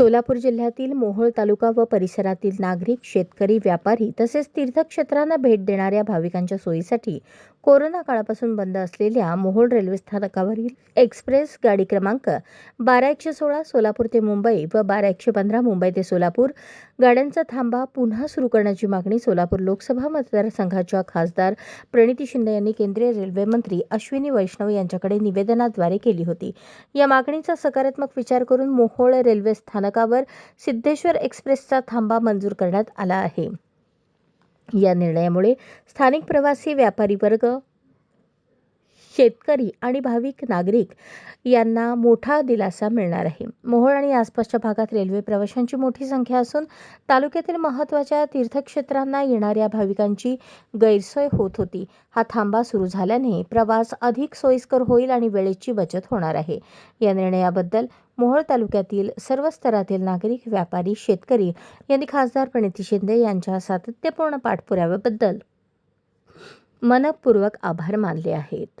सोलापूर जिल्ह्यातील मोहोळ तालुका व परिसरातील नागरिक शेतकरी व्यापारी तसेच तीर्थक्षेत्रांना भेट देणाऱ्या भाविकांच्या सोयीसाठी कोरोना काळापासून बंद असलेल्या मोहोळ रेल्वे स्थानकावरील एक्सप्रेस गाडी क्रमांक बारा एकशे सोळा सोलापूर ते मुंबई व बारा एकशे पंधरा मुंबई ते सोलापूर गाड्यांचा थांबा पुन्हा सुरू करण्याची मागणी सोलापूर लोकसभा मतदारसंघाच्या खासदार प्रणिती शिंदे यांनी केंद्रीय रेल्वे मंत्री अश्विनी वैष्णव यांच्याकडे निवेदनाद्वारे केली होती. या मागणीचा सकारात्मक विचार करून मोहोळ रेल्वे स्थानक स्थानकावर सिद्धेश्वर एक्सप्रेसचा थांबा मंजूर करण्यात आला आहे. या निर्णयामुळे स्थानिक प्रवासी व्यापारी वर्ग शेतकरी आणि भाविक नागरिक यांना मोठा दिलासा मिळणार आहे. मोहोळ आणि आसपासच्या भागात रेल्वे प्रवाशांची मोठी संख्या असून तालुक्यातील महत्त्वाच्या तीर्थक्षेत्रांना येणाऱ्या भाविकांची गैरसोय होत होती. हा थांबा सुरू झाल्याने प्रवास अधिक सोयीस्कर होईल आणि वेळेची बचत होणार आहे. या निर्णयाबद्दल मोहोळ तालुक्यातील सर्व स्तरातील नागरिक व्यापारी शेतकरी यांनी खासदार प्रणिती शिंदे यांच्या सातत्यपूर्ण पाठपुराव्याबद्दल मनपूर्वक आभार मानले आहेत.